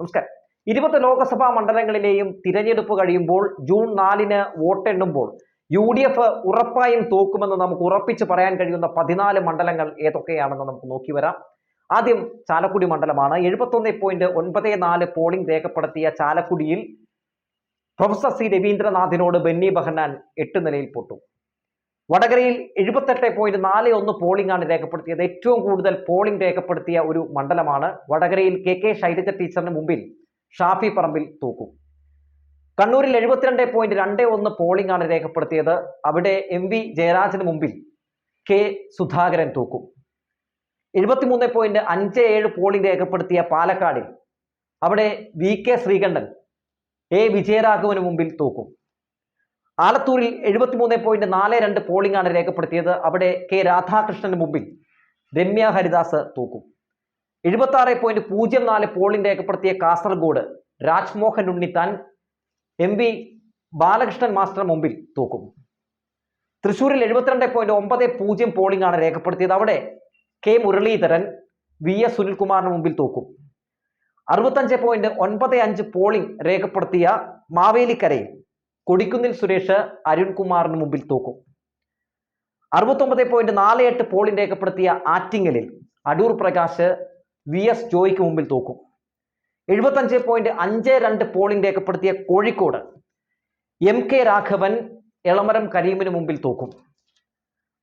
നമസ്കാരം. ഇരുപത് ലോക്സഭാ മണ്ഡലങ്ങളിലെയും തിരഞ്ഞെടുപ്പ് കഴിയുമ്പോൾ ജൂൺ നാലിന് വോട്ടെണ്ണുമ്പോൾ യു ഡി എഫ് ഉറപ്പായും തോക്കുമെന്ന് നമുക്ക് ഉറപ്പിച്ച് പറയാൻ കഴിയുന്ന പതിനാല് മണ്ഡലങ്ങൾ ഏതൊക്കെയാണെന്ന് നമുക്ക് നോക്കി വരാം. ആദ്യം ചാലക്കുടി മണ്ഡലമാണ്. എഴുപത്തൊന്ന് പോയിന്റ് ഒൻപത് നാല് പോളിംഗ് രേഖപ്പെടുത്തിയ ചാലക്കുടിയിൽ പ്രൊഫസർ സി രവീന്ദ്രനാഥിനോട് ബെന്നി ബഹനാൻ എട്ട് നിലയിൽ പൊട്ടു. വടകരയിൽ എഴുപത്തെട്ട് പോയിന്റ് നാല് ഒന്ന് പോളിംഗ് ആണ് രേഖപ്പെടുത്തിയത്. ഏറ്റവും കൂടുതൽ പോളിംഗ് രേഖപ്പെടുത്തിയ ഒരു മണ്ഡലമാണ് വടകരയിൽ കെ കെ ശൈലജ ടീച്ചറിന് മുമ്പിൽ ഷാഫി പറമ്പിൽ തൂക്കും. കണ്ണൂരിൽ എഴുപത്തിരണ്ട് പോയിന്റ് രണ്ട് ഒന്ന് പോളിംഗ് ആണ് രേഖപ്പെടുത്തിയത്. അവിടെ എം വി ജയരാജന് മുമ്പിൽ കെ സുധാകരൻ തൂക്കും. എഴുപത്തിമൂന്ന് പോയിന്റ് അഞ്ച് ഏഴ് പോളിംഗ് രേഖപ്പെടുത്തിയ പാലക്കാടിൽ അവിടെ വി കെ ശ്രീകണ്ഠൻ എ വിജയരാഘവന് മുമ്പിൽ തൂക്കും. ആലത്തൂരിൽ എഴുപത്തിമൂന്ന് പോയിന്റ് നാല് രണ്ട് പോളിംഗ് ആണ് രേഖപ്പെടുത്തിയത്. അവിടെ കെ രാധാകൃഷ്ണന് മുമ്പിൽ രമ്യ ഹരിദാസ് തൂക്കും. എഴുപത്തി ആറ് പോയിന്റ് പൂജ്യം നാല് പോളിംഗ് രേഖപ്പെടുത്തിയ Kasaragod Rajmohan Unnithan M V Balakrishnan master മുമ്പിൽ തൂക്കും. തൃശൂരിൽ എഴുപത്തിരണ്ട് പോയിന്റ് ഒമ്പത് പൂജ്യം പോളിംഗ് ആണ് രേഖപ്പെടുത്തിയത്. അവിടെ കെ മുരളീധരൻ വി എസ് സുനിൽകുമാറിന് മുമ്പിൽ തൂക്കും. അറുപത്തഞ്ച് പോയിന്റ് ഒൻപത് അഞ്ച് പോളിംഗ് രേഖപ്പെടുത്തിയ മാവേലിക്കരയിൽ കൊടിക്കുന്നിൽ സുരേഷ് അരുൺകുമാറിന് മുമ്പിൽ തൂക്കും. അറുപത്തൊമ്പത് പോയിന്റ് നാല് എട്ട് പോളിംഗ് രേഖപ്പെടുത്തിയ ആറ്റിങ്ങലിൽ അടൂർ പ്രകാശ് വി എസ് ജോയിക്ക് മുമ്പിൽ തൂക്കും. എഴുപത്തഞ്ച് പോയിന്റ് അഞ്ച് രണ്ട് പോളിംഗ് രേഖപ്പെടുത്തിയ കോഴിക്കോട് എം കെ രാഘവൻ എളമരം കരീമിന് മുമ്പിൽ തൂക്കും.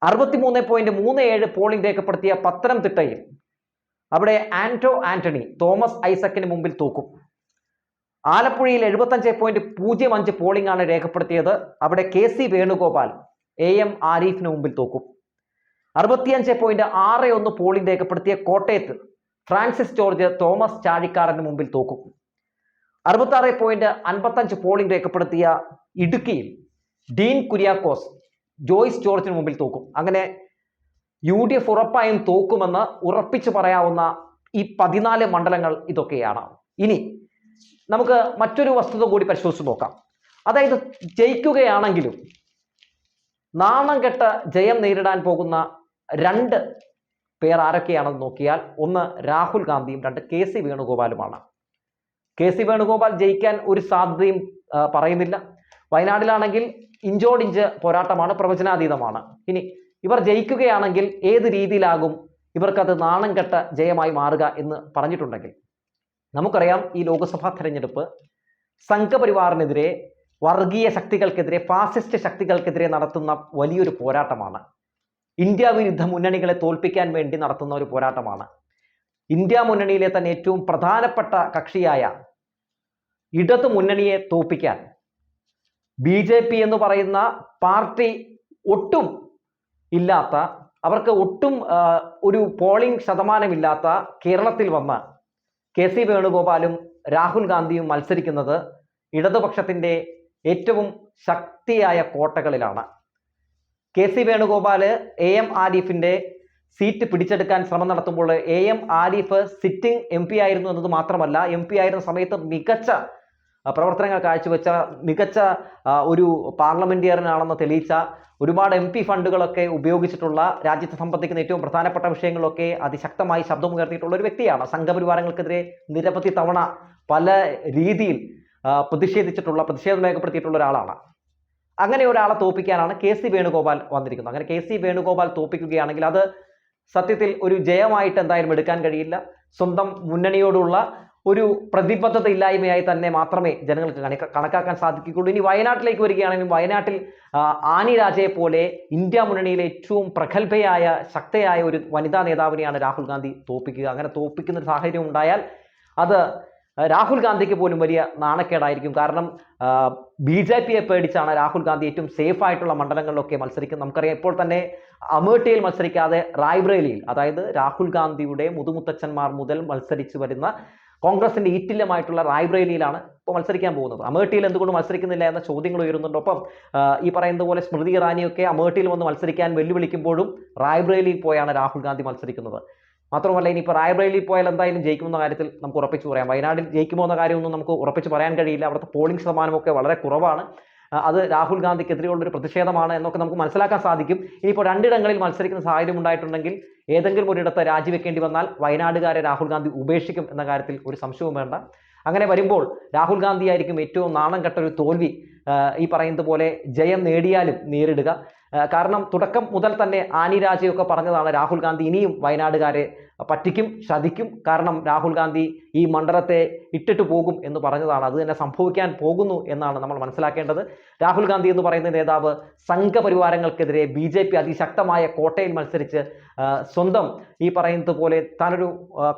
അറുപത്തിമൂന്ന് പോയിന്റ് മൂന്ന് ഏഴ് പോളിംഗ് രേഖപ്പെടുത്തിയ പത്തനംതിട്ടയിൽ അവിടെ ആന്റോ ആന്റണി തോമസ് ഐസക്കിന് മുമ്പിൽ തൂക്കും. ആലപ്പുഴയിൽ എഴുപത്തഞ്ച് പോയിന്റ് പൂജ്യം അഞ്ച് പോളിംഗ് ആണ് രേഖപ്പെടുത്തിയത്. അവിടെ K C Venugopal A M ആരിഫിന് മുമ്പിൽ തോക്കും. അറുപത്തിയഞ്ച് പോയിന്റ് ആറ് ഒന്ന് പോളിംഗ് രേഖപ്പെടുത്തിയ കോട്ടയത്ത് ഫ്രാൻസിസ് ജോർജ് തോമസ് ചാഴിക്കാരന് മുമ്പിൽ തോക്കും. അറുപത്താറ് പോയിന്റ് അൻപത്തഞ്ച് പോളിംഗ് രേഖപ്പെടുത്തിയ ഇടുക്കിയിൽ ഡീൻ കുര്യാക്കോസ് ജോയ്സ് ജോർജിന് മുമ്പിൽ തോക്കും. അങ്ങനെ യു ഡി എഫ് ഉറപ്പായും തോക്കുമെന്ന് ഉറപ്പിച്ചു പറയാവുന്ന ഈ പതിനാല് മണ്ഡലങ്ങൾ ഇതൊക്കെയാണ്. ഇനി നമുക്ക് മറ്റൊരു വസ്തുത കൂടി പരിശോധിച്ച് നോക്കാം. അതായത് ജയിക്കുകയാണെങ്കിലും നാണം കെട്ട ജയം നേരിടാൻ പോകുന്ന രണ്ട് പേർ ആരൊക്കെയാണെന്ന് നോക്കിയാൽ ഒന്ന് രാഹുൽ ഗാന്ധിയും രണ്ട് കെ സി വേണുഗോപാലുമാണ്. കെ സി വേണുഗോപാൽ ജയിക്കാൻ ഒരു സാധ്യതയും പറയുന്നില്ല. വയനാടിലാണെങ്കിൽ ഇഞ്ചോടിഞ്ച് പോരാട്ടമാണ് പ്രവചനാതീതമാണ്. ഇനി ഇവർ ജയിക്കുകയാണെങ്കിൽ ഏത് രീതിയിലാകും ഇവർക്കത് നാണം കെട്ട ജയമായി മാറുക എന്ന് പറഞ്ഞിട്ടുണ്ടെങ്കിൽ നമുക്കറിയാം ഈ ലോക്സഭാ തെരഞ്ഞെടുപ്പ് സംഘപരിവാറിനെതിരെ വർഗീയ ശക്തികൾക്കെതിരെ ഫാസിസ്റ്റ് ശക്തികൾക്കെതിരെ നടത്തുന്ന വലിയൊരു പോരാട്ടമാണ്. ഇന്ത്യ വിരുദ്ധ മുന്നണികളെ തോൽപ്പിക്കാൻ വേണ്ടി നടത്തുന്ന ഒരു പോരാട്ടമാണ്. ഇന്ത്യ മുന്നണിയിലെ തന്നെ ഏറ്റവും പ്രധാനപ്പെട്ട കക്ഷിയായ ഇടതു മുന്നണിയെ തോൽപ്പിക്കാൻ ബി ജെ പി എന്ന് പറയുന്ന പാർട്ടി ഒട്ടും ഇല്ലാത്ത അവർക്ക് ഒട്ടും ഒരു പോളിംഗ് ശതമാനമില്ലാത്ത കേരളത്തിൽ വന്ന് കെ സി വേണുഗോപാലും രാഹുൽ ഗാന്ധിയും മത്സരിക്കുന്നത് ഇടതുപക്ഷത്തിന്റെ ഏറ്റവും ശക്തിയായ കോട്ടകളിലാണ്. K C Venugopal A M ആരിഫിന്റെ seat പിടിച്ചെടുക്കാൻ ശ്രമം നടത്തുമ്പോൾ A M Arif sitting M P ആയിരുന്നു എന്നത് മാത്രമല്ല എം പി ആയിരുന്ന സമയത്ത് മികച്ച പ്രവർത്തനങ്ങൾ കാഴ്ചവെച്ച മികച്ച ഒരു പാർലമെന്റേറിയനാണെന്ന് തെളിയിച്ച ഒരുപാട് എം പി ഫണ്ടുകളൊക്കെ ഉപയോഗിച്ചിട്ടുള്ള രാജ്യത്തെ സംബന്ധിക്കുന്ന ഏറ്റവും പ്രധാനപ്പെട്ട വിഷയങ്ങളൊക്കെ അതിശക്തമായി ശബ്ദമുയർത്തിയിട്ടുള്ള ഒരു വ്യക്തിയാണ്. സംഘപരിവാരങ്ങൾക്കെതിരെ നിരവധി തവണ പല രീതിയിൽ പ്രതിഷേധിച്ചിട്ടുള്ള പ്രതിഷേധം രേഖപ്പെടുത്തിയിട്ടുള്ള ഒരാളാണ്. അങ്ങനെ ഒരാളെ തോപ്പിക്കാനാണ് കെ സി വേണുഗോപാൽ വന്നിരിക്കുന്നത്. അങ്ങനെ കെ സി വേണുഗോപാൽ തോപ്പിക്കുകയാണെങ്കിൽ അത് സത്യത്തിൽ ഒരു ജയമായിട്ട് എന്തായാലും എടുക്കാൻ കഴിയില്ല. സ്വന്തം മുന്നണിയോടുള്ള ഒരു പ്രതിബദ്ധത ഇല്ലായ്മയായി തന്നെ മാത്രമേ ജനങ്ങൾക്ക് കണക്കാക്കാൻ സാധിക്കുകയുള്ളൂ. ഇനി വയനാട്ടിലേക്ക് വരികയാണെങ്കിൽ വയനാട്ടിൽ ആനി രാജയെ പോലെ ഇന്ത്യ മുന്നണിയിലെ ഏറ്റവും പ്രഗത്ഭയായ ശക്തയായ ഒരു വനിതാ നേതാവിനെയാണ് രാഹുൽ ഗാന്ധി തോപ്പിക്കുക അങ്ങനെ തോപ്പിക്കുന്ന ഒരു സാഹചര്യം ഉണ്ടായാൽ അത് രാഹുൽ ഗാന്ധിക്ക് പോലും വലിയ നാണക്കേടായിരിക്കും. കാരണം ബി ജെ പിയെ പേടിച്ചാണ് രാഹുൽ ഗാന്ധി ഏറ്റവും സേഫ് ആയിട്ടുള്ള മണ്ഡലങ്ങളിലൊക്കെ മത്സരിക്കുന്നത്. നമുക്കറിയാം ഇപ്പോൾ തന്നെ അമേഠിയിൽ മത്സരിക്കാതെ റായ്ബ്രേലിയിൽ അതായത് രാഹുൽ ഗാന്ധിയുടെ മുതുമുത്തച്ഛന്മാർ മുതൽ മത്സരിച്ചു വരുന്ന കോൺഗ്രസിന്റെ ഈറ്റില്ലമായിട്ടുള്ള റായ്ബ്രേലിയിലാണ് ഇപ്പോൾ മത്സരിക്കാൻ പോകുന്നത്. അമേഠിയിൽ എന്തുകൊണ്ട് മത്സരിക്കുന്നില്ല എന്ന ചോദ്യങ്ങൾ ഉയരുന്നുണ്ട് ഒപ്പം ഈ പറയുന്നത് പോലെ സ്മൃതി ഇറാനിയൊക്കെ അമേഠിയിൽ വന്ന് മത്സരിക്കാൻ വെല്ലുവിളിക്കുമ്പോഴും റായ്ബ്രേലിയിൽ പോയാണ് രാഹുൽ ഗാന്ധി മത്സരിക്കുന്നത്. മാത്രമല്ല ഇനിയിപ്പോൾ റായ്ബ്രേലിയിൽ പോയാൽ എന്തായാലും ജയിക്കുമെന്ന കാര്യത്തിൽ നമുക്ക് ഉറപ്പിച്ച് പറയാം. വയനാട്ടിൽ ജയിക്കുമോ എന്ന കാര്യമൊന്നും നമുക്ക് ഉറപ്പിച്ച് പറയാൻ കഴിയില്ല. അവിടുത്തെ പോളിംഗ് ശതമാനമൊക്കെ വളരെ കുറവാണ്. അത് രാഹുൽ ഗാന്ധിക്കെതിരെയുള്ള ഒരു പ്രതിഷേധമാണ് എന്നൊക്കെ നമുക്ക് മനസ്സിലാക്കാൻ സാധിക്കും. ഇനിയിപ്പോൾ രണ്ടിടങ്ങളിൽ മത്സരിക്കുന്ന സാഹചര്യം ഉണ്ടായിട്ടുണ്ടെങ്കിൽ ഏതെങ്കിലും ഒരിടത്ത് രാജിവെക്കേണ്ടി വന്നാൽ വയനാടുകാരെ രാഹുൽ ഗാന്ധി ഉപേക്ഷിക്കും എന്ന കാര്യത്തിൽ ഒരു സംശയവും വേണ്ട. അങ്ങനെ വരുമ്പോൾ രാഹുൽ ഗാന്ധി ആയിരിക്കും ഏറ്റവും നാണം കെട്ട ഒരു തോൽവി ഈ പറയുന്നത് പോലെ ജയം നേടിയാലും നേരിടുക. കാരണം തുടക്കം മുതൽ തന്നെ ആനി രാജയൊക്കെ പറഞ്ഞതാണ് രാഹുൽ ഗാന്ധി ഇനിയും വയനാടുകാരെ പറ്റിക്കും ചതിക്കും കാരണം രാഹുൽ ഗാന്ധി ഈ മണ്ഡലത്തെ ഇട്ടിട്ട് പോകും എന്ന് പറഞ്ഞതാണ്. അത് തന്നെ സംഭവിക്കാൻ പോകുന്നു എന്നാണ് നമ്മൾ മനസ്സിലാക്കേണ്ടത്. രാഹുൽ ഗാന്ധി എന്ന് പറയുന്ന നേതാവ് സംഘപരിവാരങ്ങൾക്കെതിരെ ബി ജെ പി അതിശക്തമായ കോട്ടയിൽ മത്സരിച്ച് സ്വന്തം ഈ പറയുന്നത് പോലെ താനൊരു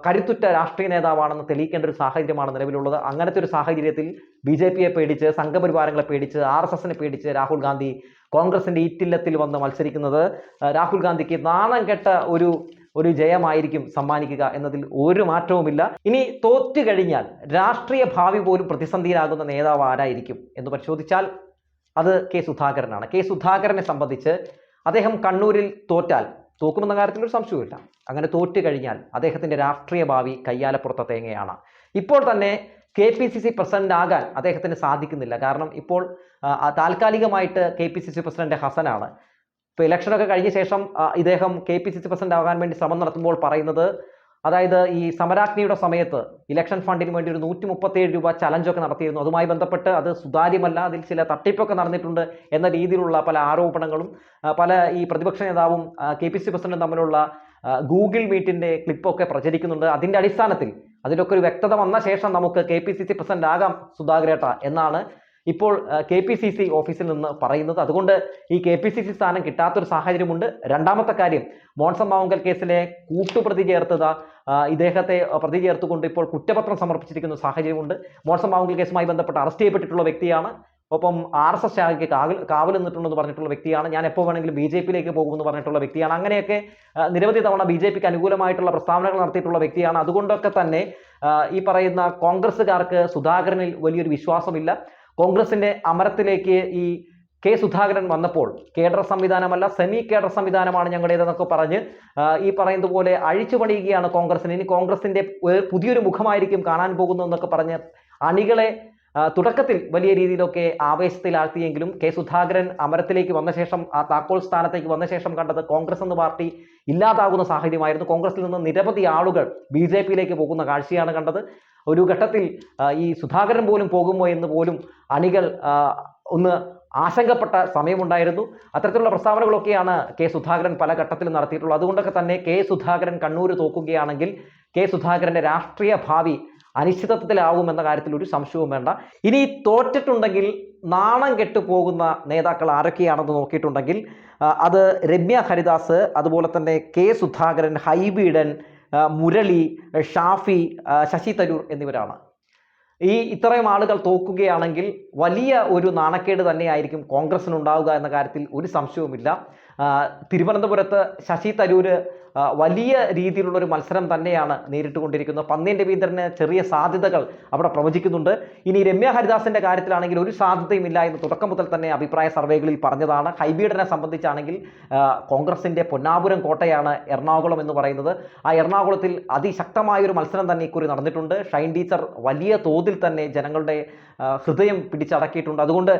കരുത്തുറ്റ രാഷ്ട്രീയ നേതാവാണെന്ന് തെളിയിക്കേണ്ട ഒരു സാഹചര്യമാണ് നിലവിലുള്ളത്. അങ്ങനത്തെ ഒരു സാഹചര്യത്തിൽ ബി ജെ പിയെ പേടിച്ച് സംഘപരിവാരങ്ങളെ പേടിച്ച് ആർ എസ് എസിനെ പേടിച്ച് രാഹുൽ ഗാന്ധി കോൺഗ്രസിന്റെ ഈറ്റില്ലത്തിൽ വന്ന് മത്സരിക്കുന്നത്. രാഹുൽ ഗാന്ധിക്ക് നാണം കെട്ട ഒരു ഒരു ജയമായിരിക്കും സമ്മാനിക്കുക എന്നതിൽ ഒരു മാറ്റവുമില്ല. ഇനി തോറ്റു കഴിഞ്ഞാൽ രാഷ്ട്രീയ ഭാവി പോലും പ്രതിസന്ധിയിലാകുന്ന നേതാവ് ആരായിരിക്കും എന്ന് പരിശോധിച്ചാൽ അത് കെ സുധാകരനാണ്. കെ സുധാകരനെ സംബന്ധിച്ച് അദ്ദേഹം കണ്ണൂരിൽ തോറ്റാൽ തോക്കുമെന്ന കാര്യത്തിൽ ഒരു സംശയമില്ല അങ്ങനെ തോറ്റു കഴിഞ്ഞാൽ അദ്ദേഹത്തിന്റെ രാഷ്ട്രീയ ഭാവി കയ്യാലപ്പുറത്തെ തേങ്ങയാണ്. ഇപ്പോൾ തന്നെ K P C C president ആകാൻ അദ്ദേഹത്തിന് സാധിക്കുന്നില്ല. കാരണം ഇപ്പോൾ താൽക്കാലികമായിട്ട് K P C C president ഹസനാണ്. ഇപ്പോൾ ഇലക്ഷനൊക്കെ കഴിഞ്ഞ ശേഷം ഇദ്ദേഹം K P C C president ആകാൻ വേണ്ടി ശ്രമം നടത്തുമ്പോൾ പറയുന്നത് അതായത് ഈ സമരാഗ്നിയുടെ സമയത്ത് ഇലക്ഷൻ ഫണ്ടിന് വേണ്ടി ഒരു നൂറ്റി മുപ്പത്തേഴ് രൂപ ചലഞ്ചൊക്കെ നടത്തിയിരുന്നു. അതുമായി ബന്ധപ്പെട്ട് അത് സുതാര്യമല്ല അതിൽ ചില തട്ടിപ്പൊക്കെ നടന്നിട്ടുണ്ട് എന്ന രീതിയിലുള്ള പല ആരോപണങ്ങളും പല ഈ പ്രതിപക്ഷ നേതാവും കെ പി സി പ്രസിഡന്റും തമ്മിലുള്ള ഗൂഗിൾ മീറ്റിന്റെ ക്ലിപ്പൊക്കെ പ്രചരിക്കുന്നുണ്ട്. അതിന്റെ അടിസ്ഥാനത്തിൽ അതിലൊക്കെ ഒരു വ്യക്തത വന്ന ശേഷം നമുക്ക് K P C C president ആകാം സുധാകരേട്ട എന്നാണ് ഇപ്പോൾ കെ പി സി സി ഓഫീസിൽ നിന്ന് പറയുന്നത് അതുകൊണ്ട് ഈ കെ പി സി സി സ്ഥാനം കിട്ടാത്തൊരു സാഹചര്യമുണ്ട്. രണ്ടാമത്തെ കാര്യം മോൺസം മാവുങ്കൽ കേസിലെ കൂട്ടുപ്രതി ചേർത്തത് ഇദ്ദേഹത്തെ പ്രതി ചേർത്തുകൊണ്ട് ഇപ്പോൾ കുറ്റപത്രം സമർപ്പിച്ചിരിക്കുന്ന സാഹചര്യമുണ്ട്. മോൺസം മാവുങ്കൽ കേസുമായി ബന്ധപ്പെട്ട് അറസ്റ്റ് ചെയ്യപ്പെട്ടിട്ടുള്ള വ്യക്തിയാണ്. ഒപ്പം ആർ എസ് എസ് ശാഖയ്ക്ക് കാവൽ കാവൽ നിന്നിട്ടുണ്ടെന്ന് പറഞ്ഞിട്ടുള്ള വ്യക്തിയാണ്. ഞാൻ എപ്പോൾ വേണമെങ്കിലും ബി ജെ പിയിലേക്ക് പോകുമെന്ന് പറഞ്ഞിട്ടുള്ള വ്യക്തിയാണ്. അങ്ങനെയൊക്കെ നിരവധി തവണ ബി ജെ പിക്ക് അനുകൂലമായിട്ടുള്ള പ്രസ്താവനകൾ നടത്തിയിട്ടുള്ള വ്യക്തിയാണ്. അതുകൊണ്ടൊക്കെ തന്നെ ഈ പറയുന്ന കോൺഗ്രസ്സുകാർക്ക് സുധാകരനിൽ വലിയൊരു വിശ്വാസമില്ല. കോൺഗ്രസിന്റെ അമരത്തിലേക്ക് ഈ കെ സുധാകരൻ വന്നപ്പോൾ കേഡർ സംവിധാനമല്ല സെമി കേഡർ സംവിധാനമാണ് ഞങ്ങളുടേതെന്നൊക്കെ പറഞ്ഞ് ഈ പറയുന്നതുപോലെ അഴിച്ചു പണിയുകയാണ് കോൺഗ്രസിന്. ഇനി കോൺഗ്രസിന്റെ പുതിയൊരു മുഖമായിരിക്കും കാണാൻ പോകുന്നതെന്നൊക്കെ പറഞ്ഞ് അണികളെ തുടക്കത്തിൽ വലിയ രീതിയിലൊക്കെ ആവേശത്തിലാഴ്ത്തിയെങ്കിലും കെ സുധാകരൻ അമരത്തിലേക്ക് വന്ന ശേഷം ആ താക്കോൽ സ്ഥാനത്തേക്ക് വന്ന ശേഷം കണ്ടത് കോൺഗ്രസ് എന്ന പാർട്ടി ഇല്ലാതാകുന്ന സാഹചര്യമായിരുന്നു. കോൺഗ്രസിൽ നിന്ന് നിരവധി ആളുകൾ ബി ജെ പിയിലേക്ക് പോകുന്ന കാഴ്ചയാണ് കണ്ടത്. ഒരു ഘട്ടത്തിൽ ഈ സുധാകരൻ പോലും പോകുമോ എന്ന് പോലും അണികൾ ഒന്ന് ആശങ്കപ്പെട്ട സമയമുണ്ടായിരുന്നു. അത്തരത്തിലുള്ള പ്രസ്താവനകളൊക്കെയാണ് കെ സുധാകരൻ പല ഘട്ടത്തിലും നടത്തിയിട്ടുള്ളത്. അതുകൊണ്ടൊക്കെ തന്നെ കെ സുധാകരൻ കണ്ണൂർ തോക്കുകയാണെങ്കിൽ കെ സുധാകരന്റെ രാഷ്ട്രീയ ഭാവി അനിശ്ചിതത്വത്തിലാവും എന്ന കാര്യത്തിൽ ഒരു സംശയവും വേണ്ട. ഇനി തോറ്റിട്ടുണ്ടെങ്കിൽ നാണം കെട്ടുപോകുന്ന നേതാക്കൾ ആരൊക്കെയാണെന്ന് നോക്കിയിട്ടുണ്ടെങ്കിൽ അത് രമ്യ ഹരിദാസ് അതുപോലെ തന്നെ കെ സുധാകരൻ ഹൈബീഡൻ മുരളി ഷാഫി ശശി തരൂർ എന്നിവരാണ്. ഈ ഇത്രയും ആളുകൾ തോക്കുകയാണെങ്കിൽ വലിയ ഒരു നാണക്കേട് തന്നെയായിരിക്കും കോൺഗ്രസിനുണ്ടാവുക എന്ന കാര്യത്തിൽ ഒരു സംശയവുമില്ല. തിരുവനന്തപുരത്ത് ശശി തരൂര് ആ, വലിയ രീതിയിലുള്ള ഒരു മത്സരം തന്നെയാണ് നേരിട്ടുകൊണ്ടിരിക്കുന്നത്. പന്നീൻ രവീന്ദ്രന് ചെറിയ സാധ്യതകൾ അവിടെ പ്രവചിക്കുന്നുണ്ട്. ഇനി രമ്യ ഹരിദാസിന്റെ കാര്യത്തിലാണെങ്കിൽ ഒരു സാധ്യതയും ഇല്ല എന്ന് തുടക്കം മുതൽ തന്നെ അഭിപ്രായ സർവേകളിൽ പറഞ്ഞതാണ്. ഹൈബീഡനെ സംബന്ധിച്ചാണെങ്കിൽ കോൺഗ്രസിന്റെ പൊന്നാപുരം കോട്ടയാണ് എറണാകുളം എന്ന് പറയുന്നത്. ആ എറണാകുളത്തിൽ അതിശക്തമായ ഒരു മത്സരം തന്നെ ഇക്കുറി നടന്നിട്ടുണ്ട്. ഷൈൻ ടീച്ചർ വലിയ തോതിൽ തന്നെ ജനങ്ങളുടെ ഹൃദയം പിടിച്ചടക്കിയിട്ടുണ്ട്. അതുകൊണ്ട്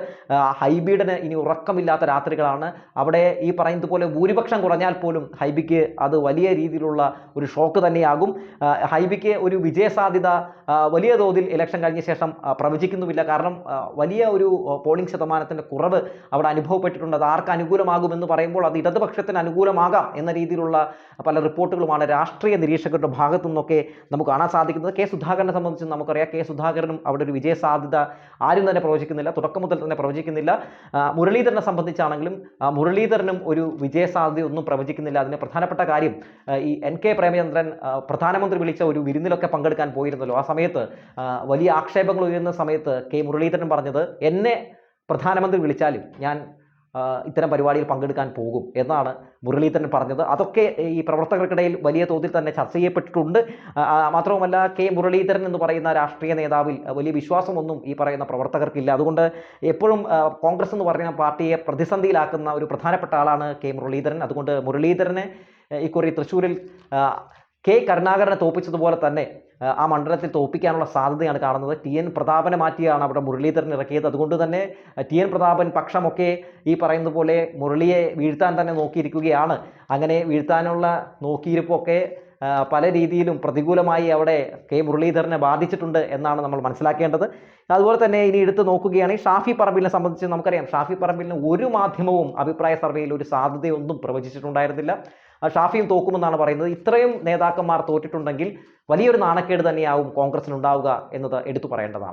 ഹൈബീഡിന് ഇനി ഉറക്കമില്ലാത്ത രാത്രികളാണ്. അവിടെ ഈ പറയുന്നത് പോലെ ഭൂരിപക്ഷം കുറഞ്ഞാൽ പോലും ഹൈബിക്ക് അത് വലിയ രീതിയിലുള്ള ഒരു ഷോക്ക് തന്നെയാകും. ഹൈബിക്ക് ഒരു വിജയസാധ്യത വലിയ തോതിൽ ഇലക്ഷൻ കഴിഞ്ഞ ശേഷം പ്രവചിക്കുന്നുമില്ല. കാരണം വലിയ ഒരു പോളിംഗ് ശതമാനത്തിന്റെ കുറവ് അവിടെ അനുഭവപ്പെട്ടിട്ടുണ്ട്. അത് ആർക്ക് അനുകൂലമാകുമെന്ന് പറയുമ്പോൾ അത് ഇടതുപക്ഷത്തിന് അനുകൂലമാകാം എന്ന രീതിയിലുള്ള പല റിപ്പോർട്ടുകളുമാണ് രാഷ്ട്രീയ നിരീക്ഷകരുടെ ഭാഗത്തു നിന്നൊക്കെ നമുക്ക് കാണാൻ സാധിക്കുന്നത്. കെ സുധാകരനെ സംബന്ധിച്ച് നമുക്കറിയാം കെ സുധാകരനും അവിടെ ഒരു വിജയസാധ്യത ആരും തന്നെ പ്രവചിക്കുന്നില്ല തുടക്കം മുതൽ തന്നെ പ്രവചിക്കുന്നില്ല. മുരളീധരനെ സംബന്ധിച്ചാണെങ്കിലും മുരളീധരനും ഒരു വിജയസാധ്യത ഒന്നും പ്രവചിക്കുന്നില്ല. അതിന് പ്രധാനപ്പെട്ട കാര്യം ഈ എൻ കെ പ്രേമചന്ദ്രൻ പ്രധാനമന്ത്രി വിളിച്ച ഒരു വിരുന്നിലൊക്കെ പങ്കെടുക്കാൻ പോയിരുന്നല്ലോ. ആ സമയത്ത് വലിയ ആക്ഷേപങ്ങൾ ഉയരുന്ന സമയത്ത് കെ മുരളീധരൻ പറഞ്ഞത് എന്നെ പ്രധാനമന്ത്രി വിളിച്ചാലും ഞാൻ ഇത്തരം പരിപാടിയിൽ പങ്കെടുക്കാൻ പോകും എന്നാണ് മുരളീധരൻ പറഞ്ഞത്. അതൊക്കെ ഈ പ്രവർത്തകർക്കിടയിൽ വലിയ തോതിൽ തന്നെ ചർച്ച ചെയ്യപ്പെട്ടിട്ടുണ്ട്. മാത്രവുമല്ല കെ മുരളീധരൻ എന്ന് പറയുന്ന രാഷ്ട്രീയ നേതാവിൽ വലിയ വിശ്വാസമൊന്നും ഈ പറയുന്ന പ്രവർത്തകർക്കില്ല. അതുകൊണ്ട് എപ്പോഴും കോൺഗ്രസ് എന്ന് പറയുന്ന പാർട്ടിയെ പ്രതിസന്ധിയിലാക്കുന്ന ഒരു പ്രധാനപ്പെട്ട ആളാണ് കെ മുരളീധരൻ. അതുകൊണ്ട് മുരളീധരനെ ഇക്കുറി തൃശ്ശൂരിൽ കെ കരുണാകരനെ തോപ്പിച്ചതുപോലെ തന്നെ ആ മണ്ഡലത്തിൽ തോപ്പിക്കാനുള്ള സാധ്യതയാണ് കാണുന്നത്. ടി എൻ പ്രതാപനെ മാറ്റിയാണ് അവിടെ മുരളീധരൻ ഇറക്കിയത്. അതുകൊണ്ട് തന്നെ ടി എൻ പ്രതാപൻ പക്ഷമൊക്കെ ഈ പറയുന്ന പോലെ മുരളിയെ വീഴ്ത്താൻ തന്നെ നോക്കിയിരിക്കുകയാണ്. അങ്ങനെ വീഴ്ത്താനുള്ള നോക്കിയിരിപ്പൊക്കെ പല രീതിയിലും പ്രതികൂലമായി അവിടെ കെ മുരളീധരനെ ബാധിച്ചിട്ടുണ്ട് എന്നാണ് നമ്മൾ മനസ്സിലാക്കേണ്ടത്. അതുപോലെ തന്നെ ഇനി എടുത്ത് നോക്കുകയാണെങ്കിൽ ഷാഫി പറമ്പിലിനെ സംബന്ധിച്ച് നമുക്കറിയാം. ഷാഫി പറമ്പിലിന് ഒരു മാധ്യമവും അഭിപ്രായ സർവേയിൽ ഒരു സാധ്യതയൊന്നും പ്രവചിച്ചിട്ടുണ്ടായിരുന്നില്ല. ഷാഫിയും തോക്കുമെന്നാണ് പറയുന്നത്. ഇത്രയും നേതാക്കന്മാർ തോറ്റിട്ടുണ്ടെങ്കിൽ വലിയൊരു നാണക്കേട് തന്നെയാവും കോൺഗ്രസിനുണ്ടാവുക എന്നത് എടുത്തു പറയേണ്ടതാണ്.